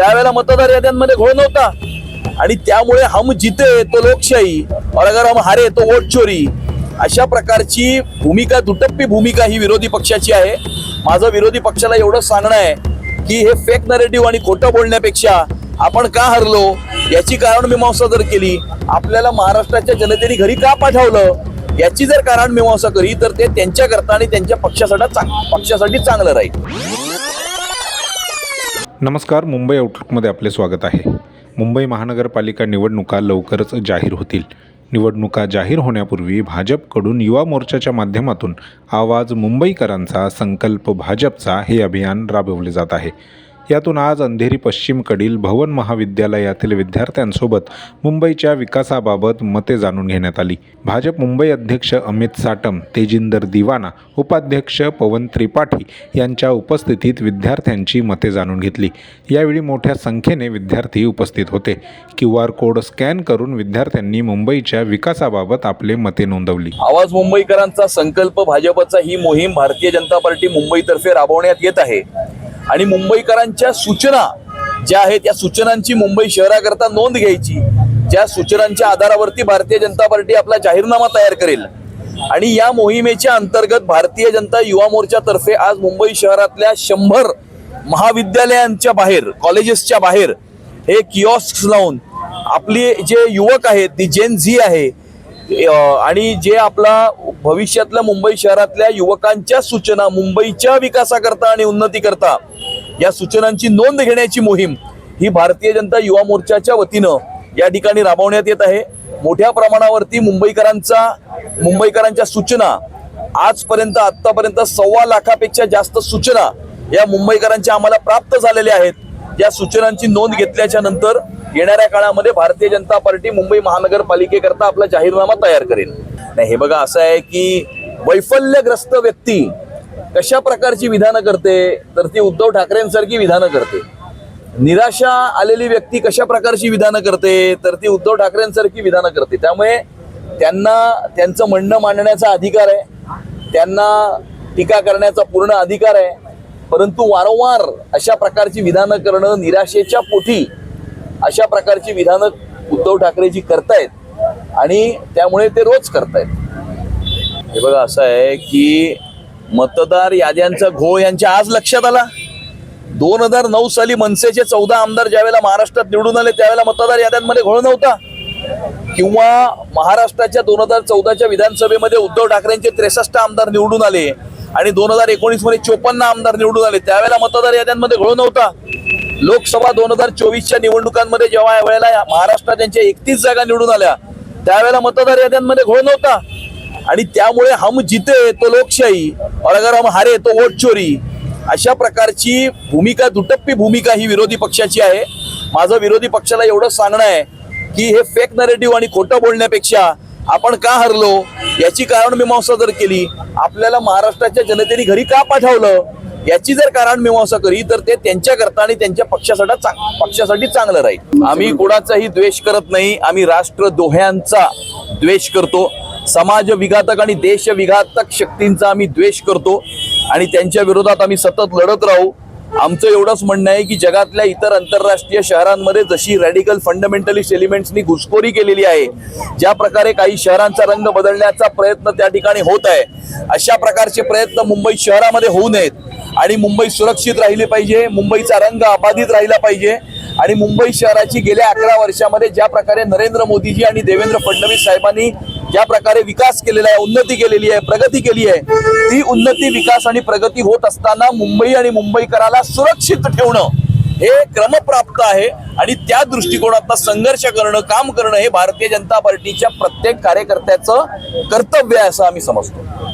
त्यावेळेला मतदार याद्यांमध्ये घोळ नव्हता. आणि त्यामुळे हम जिते तो लोकशाही और अगर हम हारे तो वोट चोरी. अशा प्रकारची भूमिका दुटप्पी भूमिका ही विरोधी पक्षाची आहे. माझं विरोधी पक्षाला एवढं सांगणं आहे की हे फेक नरेटिव्ह आणि खोटं बोलण्यापेक्षा आपण का हरलो याची कारण मीमांसा जर केली आपल्याला महाराष्ट्राच्या जनतेने घरी का पाठवलं याची जर कारण मीमांसा करी तर ते त्यांच्याकरता आणि त्यांच्या पक्षासाठी चांग- पक्षासाठी चांगलं राहील. नमस्कार मुंबई आउटलुकमध्ये आपले स्वागत आहे. मुंबई महानगरपालिका निवडणुका लवकरच जाहीर होतील. निवडणुका जाहीर होण्यापूर्वी भाजपकडून युवा मोर्चाच्या माध्यमातून आवाज मुंबईकरांचा संकल्प भाजपचा हे अभियान राबवले जात आहे. यातून आज अंधेरी पश्चिमकडील भवन महाविद्यालयातील विद्यार्थ्यांसोबत मुंबईच्या विकासाबाबत मते जाणून घेण्यात आली. भाजप मुंबई अध्यक्ष अमित साटम तेजिंदर दिवाना उपाध्यक्ष पवन त्रिपाठी यांच्या उपस्थितीत विद्यार्थ्यांची मते जाणून घेतली. यावेळी मोठ्या संख्येने विद्यार्थी उपस्थित होते. क्यू आर कोड स्कॅन करून विद्यार्थ्यांनी मुंबईच्या विकासाबाबत आपले मते नोंदवली. आवाज मुंबईकरांचा संकल्प भाजपचा ही मोहीम भारतीय जनता पार्टी मुंबईतर्फे राबवण्यात येत आहे. आणि मुंबईकरांच्या सूचना ज्या आहेत त्या सूचनांची मुंबई शहराकरता नोंद घ्यायची ज्या सूचनांच्या आधारावरती भारतीय जनता पार्टी आपला जाहीरनामा तयार करेल. आणि या मोहिमेच्या अंतर्गत भारतीय जनता युवा मोर्चातर्फे आज मुंबई शहरातल्या शंभर महाविद्यालयांच्या बाहेर कॉलेजेसच्या बाहेर हे किऑस्क लावून आपली जे युवक आहेत ती जेन झी आहे आणि जे आपला भविष्यातल्या मुंबई शहरातल्या युवकांच्या सूचना मुंबईच्या विकासाकरता आणि उन्नतीकरता या सूचनांची नोंद घेण्याची मोहीम ही भारतीय जनता युवा मोर्चाच्या वतीनं या ठिकाणी राबवण्यात येत आहे. मोठ्या प्रमाणावरती मुंबईकरांचा मुंबईकरांच्या सूचना आजपर्यंत आतापर्यंत सव्वा लाखापेक्षा जास्त सूचना या मुंबईकरांच्या आम्हाला प्राप्त झालेल्या आहेत. या सूचनांची नोंद घेतल्याच्या नंतर येणाऱ्या काळामध्ये भारतीय जनता पार्टी मुंबई महानगरपालिकेकरता आपला जाहीरनामा तयार करेल. नाही हे बघा असं आहे की वैफल्यग्रस्त व्यक्ती कशा प्रकारची विधानं करते तर ती उद्धव ठाकरेंसारखी विधानं करते. निराशा आलेली व्यक्ती कशा प्रकारची विधानं करते तर ती उद्धव ठाकरेंसारखी विधानं करते. त्यामुळे त्यांना त्यांचं म्हणणं मांडण्याचा अधिकार आहे त्यांना टीका करण्याचा पूर्ण अधिकार आहे परंतु वारंवार अशा प्रकारची विधानं करणं निराशेच्या पोटी अशा प्रकारची विधानं उद्धव ठाकरेजी करतायत आणि त्यामुळे ते रोज करतायत. हे बघा असं आहे की मतदार याद्यांचा घोळ यांच्या आज लक्षात आला. दोन हजार नऊ साली मनसेचे चौदा आमदार ज्यावेळेला महाराष्ट्रात निवडून आले त्यावेळेला मतदार याद्यांमध्ये घोळ नव्हता. किंवा महाराष्ट्राच्या दोन हजार चौदाच्या विधानसभेमध्ये उद्धव ठाकरेंचे त्रेसष्ट आमदार निवडून आले आणि दोन हजार एकोणीसमध्ये चोपन्न आमदार निवडून आले त्यावेळेला मतदार याद्यांमध्ये घोळ नव्हता. लोकसभा दोन हजार चोवीसच्या निवडणुकांमध्ये जेव्हा या वेळेला महाराष्ट्रात त्यांच्या एकतीस जागा निवडून आल्या त्यावेळेला मतदार याद्यांमध्ये घोळ नव्हता. आणि त्यामुळे हम जिते तो लोकशाही और अगर हम हारे तो वोट चोरी अशा प्रकारची भूमिका दुटप्पी भूमिका ही विरोधी पक्षाची आहे. माझं विरोधी पक्षाला एवढं सांगणं आहे की हे फेक नरेटिव्ह आणि खोटं बोलण्यापेक्षा आपण का हरलो? याची कारण मीमांसा जर केली आपल्याला महाराष्ट्राच्या जनतेने घरी का पाठवलं? याची जर कारण मीमांसा करी तर ते त्यांच्याकरता आणि त्यांच्या पक्षासाठी चांग- पक्षासाठी चांगलं राहील. आम्ही कोणाचाही द्वेष करत नाही आम्ही राष्ट्र दोह्यांचा द्वेष करतो. समाज विघातक आणि देश विघातक शक्तींचा आम्ही द्वेष करतो. आणि त्यांच्या विरोधात आम्ही सतत लढत राहू. आमचं एवढंच म्हणणं आहे की जगातल्या इतर आंतरराष्ट्रीय शहरांमध्ये जशी रॅडिकल फंडामेंटलिस्ट एलिमेंट्सनी घुसखोरी केलेली आहे ज्या प्रकारे काही शहरांचा रंग बदलण्याचा प्रयत्न त्या ठिकाणी होत आहे अशा प्रकारचे प्रयत्न मुंबई शहरामध्ये होऊ नयेत. आणि मुंबई सुरक्षित राहिली पाहिजे मुंबईचा रंग अबाधित राहिला पाहिजे. आणि मुंबई शहराची गेल्या अकरा वर्षामध्ये ज्या प्रकारे नरेंद्र मोदीजी आणि देवेंद्र फडणवीस साहेबांनी ज्या प्रकारे विकास केलेला आहे उन्नती केलेली आहे प्रगती केली आहे ती उन्नती विकास आणि प्रगती होत असताना मुंबई आणि मुंबईकराला सुरक्षित ठेवणं हे क्रमप्राप्त आहे आणि त्या दृष्टिकोनातनं संघर्ष करणं काम करणं हे भारतीय जनता पार्टीच्या प्रत्येक कार्यकर्त्याचं कर्तव्य आहे असं आम्ही समजतो.